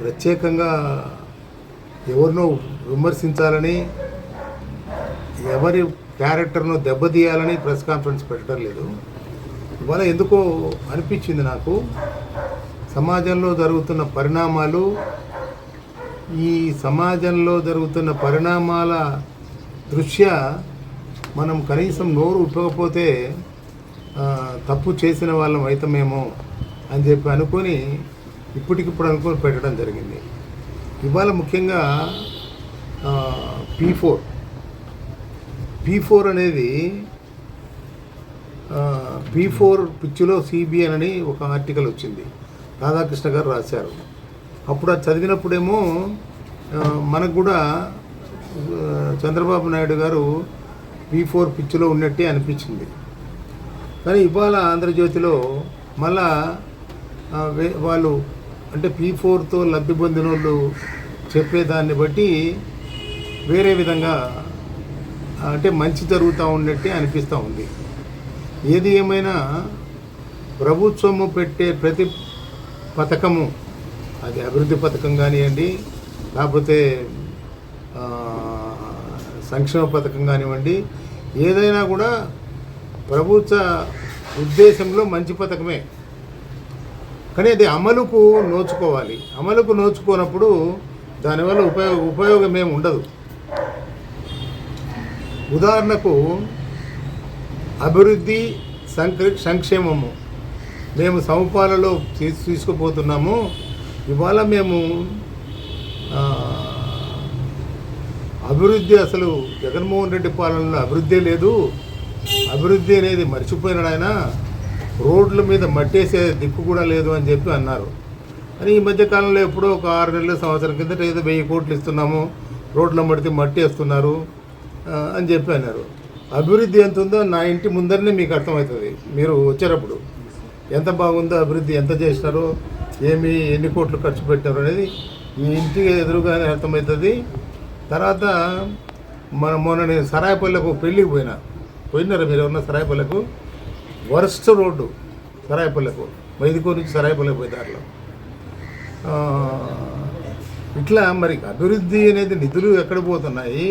ప్రత్యేకంగా ఎవరినో విమర్శించాలని ఎవరి క్యారెక్టర్ను దెబ్బతీయాలని ప్రెస్ కాన్ఫరెన్స్ పెట్టడం లేదు. ఇవాళ ఎందుకో అనిపించింది నాకు సమాజంలో జరుగుతున్న పరిణామాలు ఈ సమాజంలో జరుగుతున్న పరిణామాల దృష్ట్యా మనం కనీసం నోరు ఉప్పకపోతే తప్పు చేసిన వాళ్ళం అవుతామేమో అని చెప్పి అనుకొని ఇప్పటికిప్పుడు అనుకుని పెట్టడం జరిగింది. ఇవాళ ముఖ్యంగా పీ ఫోర్ పీ ఫోర్ అనేది పీ ఫోర్ పిచ్చిలో సిబిఎన్ అని ఒక ఆర్టికల్ వచ్చింది. రాధాకృష్ణ గారు రాశారు. అప్పుడు అది చదివినప్పుడేమో మనకు కూడా చంద్రబాబు నాయుడు గారు పీ ఫోర్ పిచ్చిలో ఉన్నట్టే అనిపించింది. కానీ ఇవాళ ఆంధ్రజ్యోతిలో మళ్ళా వాళ్ళు అంటే పీ ఫోర్తో లబ్ధి పొందిన వాళ్ళు చెప్పేదాన్ని బట్టి వేరే విధంగా అంటే మంచి జరుగుతూ ఉన్నట్టే అనిపిస్తూ ఉంది. ఏది ఏమైనా ప్రభుత్వము పెట్టే ప్రతి పథకము అది అభివృద్ధి పథకం కానివ్వండి లేకపోతే సంక్షేమ పథకం కానివ్వండి ఏదైనా కూడా ప్రభుత్వ ఉద్దేశంలో మంచి పథకమే. కానీ అది అమలుకు నోచుకోవాలి. అమలుకు నోచుకోనప్పుడు దానివల్ల ఉపయోగ ఉపయోగం ఏమి ఉండదు. ఉదాహరణకు అభివృద్ధి సంక్ర సంక్షేమము. మేము సమపాలలో తీసుకుపోతున్నాము. ఇవాళ మేము అభివృద్ధి అసలు జగన్మోహన్ రెడ్డి పాలనలో అభివృద్ధి లేదు. అభివృద్ధి అనేది మర్చిపోయినాడు ఆయన. రోడ్ల మీద మట్టేసే దిక్కు కూడా లేదు అని చెప్పి అన్నారు. అని ఈ మధ్య కాలంలో ఎప్పుడో ఒక ఆరు నెలల సంవత్సరం కిందట ఏదో వెయ్యి కోట్లు ఇస్తున్నాము రోడ్ల మడితే మట్టి వేస్తున్నారు అని చెప్పి అన్నారు. అభివృద్ధి ఎంత ఉందో నా ఇంటి ముందరనే మీకు అర్థమవుతుంది. మీరు వచ్చేటప్పుడు ఎంత బాగుందో అభివృద్ధి ఎంత చేసినారో ఏమి ఎన్ని కోట్లు ఖర్చు పెట్టారు అనేది మీ ఇంటికి ఎదురుగానే అర్థమవుతుంది. తర్వాత మన మొన్న నేను సరాయపల్లెకు పెళ్ళికి పోయినా. పోయినారా మీరు ఎవరన్నా సరాయపల్లెకు? వరస్ట్ రోడ్డు సరాయపల్లెకు మైదుకో నుంచి సరాయపల్లె పోయే దారిలో. ఇట్లా మరి అభివృద్ధి అనేది నిధులు ఎక్కడ పోతున్నాయి?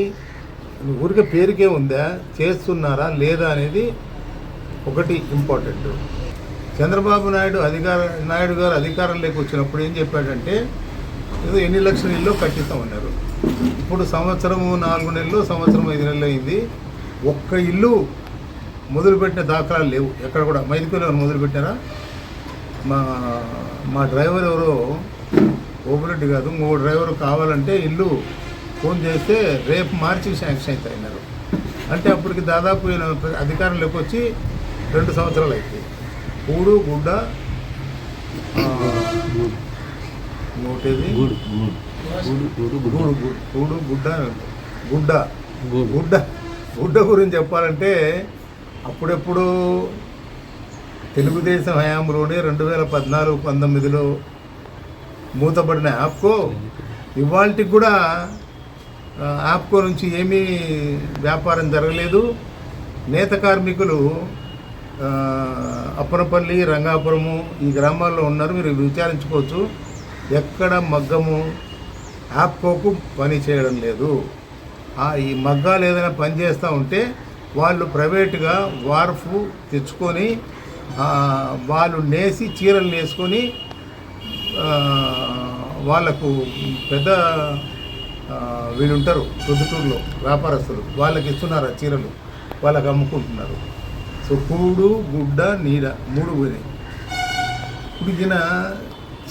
ఊరికే పేరుకే ఉందా? చేస్తున్నారా లేదా అనేది ఒకటి ఇంపార్టెంట్ చంద్రబాబు నాయుడు అధికార నాయుడు గారు అధికారంలోకి వచ్చినప్పుడు ఏం చెప్పాడంటే ఏదో ఎన్ని లక్షల ఇల్లు కట్టిస్తామన్నారు ఇప్పుడు సంవత్సరము నాలుగు నెలలు సంవత్సరం ఐదు నెలలు అయింది. ఒక్క ఇల్లు మొదలుపెట్టిన దాఖలాలు లేవు. ఎక్కడ కూడా. ఎవరు మొదలుపెట్టారా? మా మా డ్రైవర్ ఎవరో ఓపెరెడ్డి కాదు ఇంకో డ్రైవర్ కావాలంటే ఇల్లు ఫోన్ చేస్తే రేపు మార్చి శాంక్షన్ అవుతాయి అన్నారు. అంటే అప్పటికి దాదాపు ఈయన అధికారంలోకి వచ్చి రెండు సంవత్సరాలు అయిపోయి కూడు గుడ్డ ఇంకోటేది? గూడు గుడ్డ. గుడ్డ. గూడు. గుడ్డ. గుడ్డ గురించి చెప్పాలంటే అప్పుడెప్పుడు తెలుగుదేశం హయాంలోనే రెండు వేల పద్నాలుగు పంతొమ్మిదిలో మూతపడిన యాప్కో ఇవాళకి కూడా ఆప్కో యాప్కో నుంచి ఏమీ వ్యాపారం జరగలేదు. నేత కార్మికులు అప్పనపల్లి రంగాపురము ఈ గ్రామాల్లో ఉన్నారు మీరు విచారించుకోవచ్చు. ఎక్కడ మగ్గము యాప్కోకు పని చేయడం లేదు. ఈ మగ్గాలు ఏదైనా పని చేస్తూ ఉంటే వాళ్ళు ప్రైవేట్గా వార్ఫ్ తెచ్చుకొని వాళ్ళు నేసి చీరలు నేసుకొని వాళ్ళకు పెద్ద వీళ్ళుంటారు వీళ్ళు ఉంటారు వ్యాపారస్తులు. వాళ్ళకి ఇస్తున్నారు ఆ చీరలు. వాళ్ళకి అమ్ముకుంటున్నారు. సో కూడు గుడ్డ నీడ మూడు పోయినాయి. ఇప్పుడు ఈయన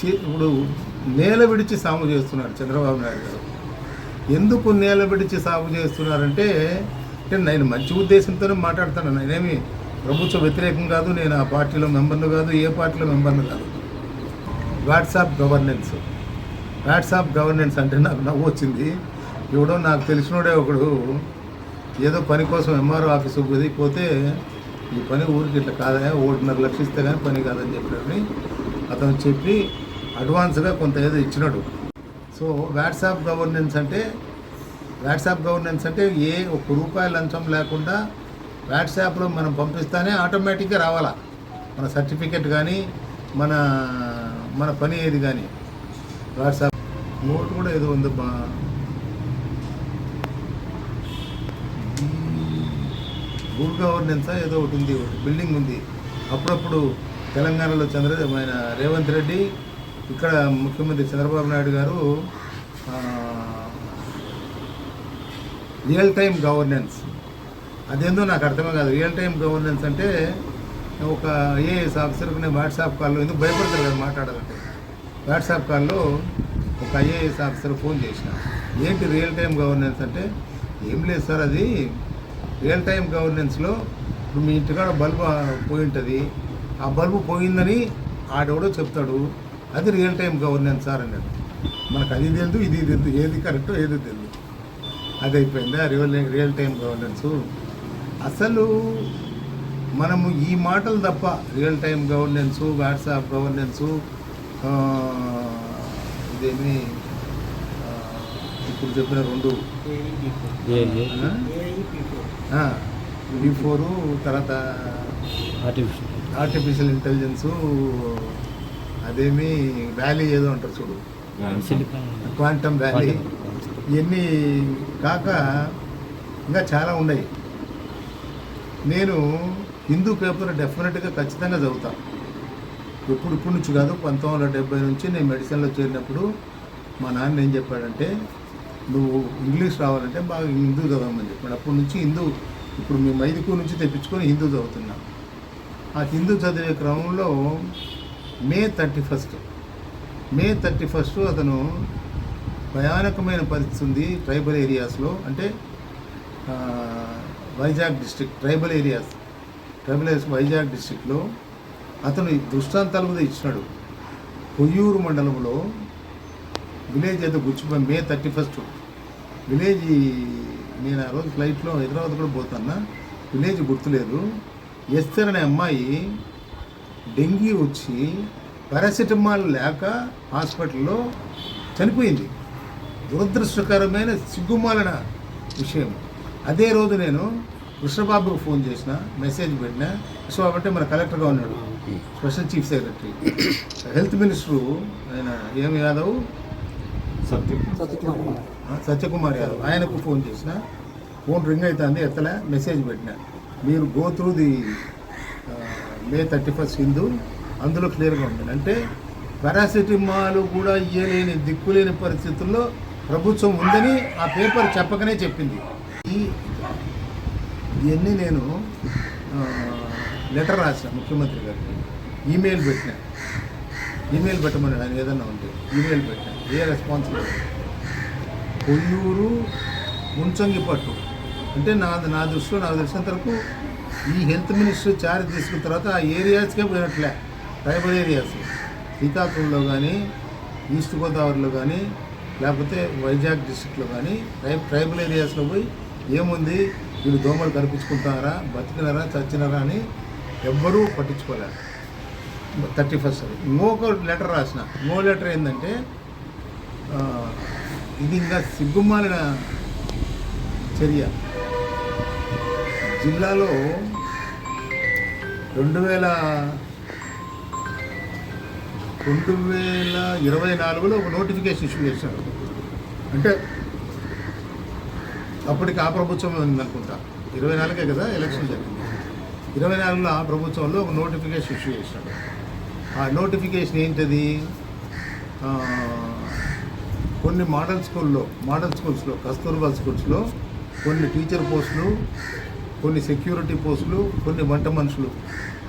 ఇప్పుడు నేల విడిచి సాగు చేస్తున్నారు చంద్రబాబు నాయుడు గారు. ఎందుకు నేల విడిచి సాగు చేస్తున్నారంటే అంటే నేను మంచి ఉద్దేశంతోనే మాట్లాడుతాను. నేనేమి ప్రభుత్వ వ్యతిరేకం కాదు నేను ఆ పార్టీలో మెంబర్ను కాదు ఏ పార్టీలో మెంబర్ను కాదు. వాట్సాప్ గవర్నెన్స్ వాట్సాప్ గవర్నెన్స్ అంటే నాకు నవ్వు వచ్చింది. ఎవడో నాకు తెలిసినోడే ఒకడు ఏదో పని కోసం ఎంఆర్ఓ ఆఫీసు పోయి పోతే ఈ పని ఊరికి ఇట్లా కాదా ఒకటిన్నర లక్షలు ఇస్తే కానీ పని కాదని చెప్పాడని అతను చెప్పి అడ్వాన్స్గా కొంత ఏదో ఇచ్చినాడు. సో వాట్సాప్ గవర్నెన్స్ అంటే వాట్సాప్ గవర్నెన్స్ అంటే ఏ ఒక్క రూపాయి లంచం లేకుండా వాట్సాప్లో మనం పంపిస్తానే ఆటోమేటిక్గా రావాలా. మన సర్టిఫికెట్ కానీ మన మన పని ఏది కానీ. వాట్సాప్ నోట్ కూడా ఏదో ఉంది బా. Good governance? ఏదో ఒకటి ఉంది ఒకటి బిల్డింగ్ ఉంది. అప్పుడప్పుడు తెలంగాణలో చంద్ర ఆయన రేవంత్ రెడ్డి ఇక్కడ ముఖ్యమంత్రి చంద్రబాబు నాయుడు గారు రియల్ టైం గవర్నెన్స్. అదేందో నాకు అర్థమే కాదు. రియల్ టైం గవర్నెన్స్ అంటే ఒక ఐఏఎస్ ఆఫీసర్కి నేను వాట్సాప్ కాల్లో ఎందుకు భయపడతారు కదా మాట్లాడాలంటే. వాట్సాప్ కాల్లో ఒక ఐఏఎస్ ఆఫీసర్ ఫోన్ చేసిన. ఏంటి రియల్ టైం గవర్నెన్స్ అంటే? ఏం లేదు సార్ అది. రియల్ టైం గవర్నెన్స్లో ఇప్పుడు మీ ఇంటికాడ బల్బు పోయి ఉంటుంది. ఆ బల్బు పోయిందని ఆడెవడో చెప్తాడు. అది రియల్ టైం గవర్నెన్స్ సార్ అన్నాడు. మనకు అది తెలియదు ఇది తెలియదు ఏది కరెక్టో ఏది తెలియదు అది అయిపోయిందా రియల్ రియల్ టైం గవర్నెన్స్? అసలు మనము ఈ మాటలు తప్ప real time governance WhatsApp governance ఇదేమి ఇప్పుడు చెప్పిన రెండు. ఏ బిఫోర్ తర్వాత ఆర్టిఫిషియల్ ఆర్టిఫిషియల్ ఇంటెలిజెన్సు అదేమి వ్యాలీ ఏదో అంటారు చూడు. Quantum valley. ఇవన్నీ కాక ఇంకా చాలా ఉన్నాయి. నేను హిందూ పేపర్ డెఫినెట్గా ఖచ్చితంగా చదువుతాను ఎప్పుడు ఇప్పుడు నుంచి కాదు పంతొమ్మిది వందల డెబ్బై నుంచి నేను మెడిసిన్లో చేరినప్పుడు మా నాన్న ఏం చెప్పాడంటే నువ్వు ఇంగ్లీష్ రావాలంటే బాగా హిందూ చదవమని చెప్పాడు. అప్పటి నుంచి హిందూ ఇప్పుడు మేము మైదుకూరు నుంచి తెప్పించుకొని హిందూ చదువుతున్నాం. ఆ హిందూ చదివే క్రమంలో May thirty first May thirty first అతను భయానకమైన పరిస్థితి ఉంది ట్రైబల్ ఏరియాస్లో. అంటే Vizag district tribal areas. Tribal areas Vizag డిస్ట్రిక్ట్లో అతను ఈ మీద ఇచ్చినాడు. కొయ్యూరు మండలంలో విలేజ్ ఏదో గుచ్చిపోయి మే థర్టీ ఫస్ట్. విలేజ్ నేను ఆ రోజు ఫ్లైట్లో హైదరాబాద్ కూడా పోతున్నా. విలేజ్ గుర్తులేదు. ఎస్తర్ అనే అమ్మాయి డెంగీ వచ్చి పారాసిటమాల్ లేక హాస్పిటల్లో చనిపోయింది. దురదృష్టకరమైన సిగ్గుమాలిన విషయం. అదే రోజు నేను కృష్ణబాబుకు ఫోన్ చేసిన మెసేజ్ పెట్టిన. కృష్ణబాబు అంటే మన కలెక్టర్గా ఉన్నాడు. Special chief secretary. Health minister ఆయన ఏం యాదవ్? సత్యకుమార్. యాదవ్. ఆయనకు ఫోన్ చేసిన. ఫోన్ రింగ్ అవుతుంది ఎత్తలే. మెసేజ్ పెట్టిన. మీరు go through the May thirty first Hindu. అందులో క్లియర్గా ఉంది అంటే పారాసిటమాల్ కూడా ఇయ్యలేని దిక్కులేని పరిస్థితుల్లో ప్రభుత్వం ఉందని ఆ పేపర్ చెప్పకనే చెప్పింది. ఈ ఇవన్నీ నేను లెటర్ రాసిన ముఖ్యమంత్రి గారికి. ఈమెయిల్ పెట్టిన. ఈమెయిల్ పెట్టమని ఆయన ఏదన్నా ఉంటే. ఈమెయిల్ పెట్టిన. ఏ రెస్పాన్స్ కొయ్యూరు కొయ్యూరు ముంచంగిపట్టు అంటే నా నా దృష్టిలో నాకు తెలిసినంత వరకు ఈ హెల్త్ మినిస్టర్ చార్జ్ తీసుకున్న తర్వాత ఆ ఏరియాస్కే పోయినట్లే. Tribal areas. శ్రీకాకుళంలో కానీ ఈస్ట్ గోదావరిలో కానీ లేకపోతే వైజాగ్ డిస్టిక్లో కానీ ట్రై ట్రైబల్ ఏరియాస్లో పోయి ఏముంది? వీళ్ళు దోమలు కనిపించుకుంటున్నారా బతికినారా? చచ్చినారా అని ఎవ్వరూ పట్టించుకోలేరు థర్టీ ఫస్ట్ అది ఇంకొక లెటర్ రాసిన. ఇంకో లెటర్ ఏంటంటే ఇది ఇంకా సిగ్గుమాలిన చర్య. జిల్లాలో రెండు వేల రెండు వేల ఇరవై నాలుగులో ఒక నోటిఫికేషన్ ఇష్యూ చేశారు. అంటే అప్పటికి ఆ ప్రభుత్వం ఉందనుకుంటా ఇరవై నాలుగే కదా ఎలక్షన్ జరిగింది. ఇరవై నాలుగులో ఆ ప్రభుత్వంలో ఒక నోటిఫికేషన్ ఇష్యూ చేశాడు ఆ నోటిఫికేషన్ ఏంటది? కొన్ని మోడల్ స్కూల్లో మోడల్ స్కూల్స్లో కస్తూర్బా స్కూల్స్లో కొన్ని టీచర్ పోస్టులు కొన్ని సెక్యూరిటీ పోస్టులు కొన్ని వంట మనుషులు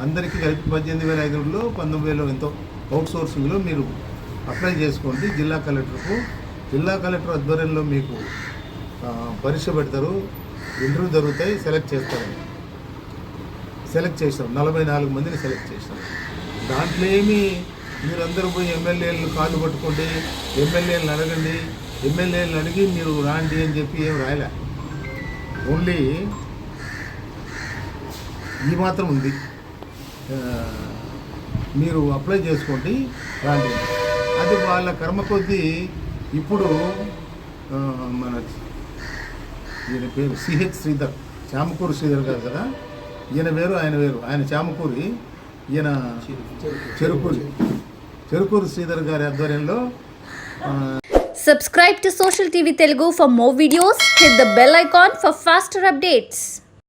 అందరికీ కలిపి పద్దెనిమిది వేల ఐదు వందలు పంతొమ్మిది వేలు ఎంతో అవుట్ సోర్సింగ్లో మీరు అప్లై చేసుకోండి. జిల్లా కలెక్టర్కు జిల్లా కలెక్టర్ ఆధ్వర్యంలో మీకు పరీక్ష పెడతారు. ఇంటర్వ్యూ జరుగుతాయి. సెలెక్ట్ చేస్తారు. సెలెక్ట్ చేశారు నలభై నాలుగు మందిని సెలెక్ట్ చేస్తాం దాంట్లో ఏమి మీరందరూ పోయి ఎమ్మెల్యేలను కాళ్ళు పట్టుకోండి ఎమ్మెల్యేలను అడగండి ఎమ్మెల్యేలను అడిగి మీరు రాండి అని చెప్పి ఏం రాయలే. ఓన్లీ ఈ మాత్రం ఉంది. మీరు అప్లై చేసుకోండి రాండి. అది వాళ్ళ కర్మ కొద్దీ ఇప్పుడు మన ఈయన పేరు సిహెచ్ శ్రీధర్ చామకూరు శ్రీధర్ గారు కదా? ఈయన వేరు ఆయన వేరు. ఆయన చామకూరి ఈయన చెరుకూరి. చెరుకూరు శ్రీధర్ గారి ఆధ్వర్యంలో subscribe to social TV Telugu for more videos hit the bell icon for faster updates.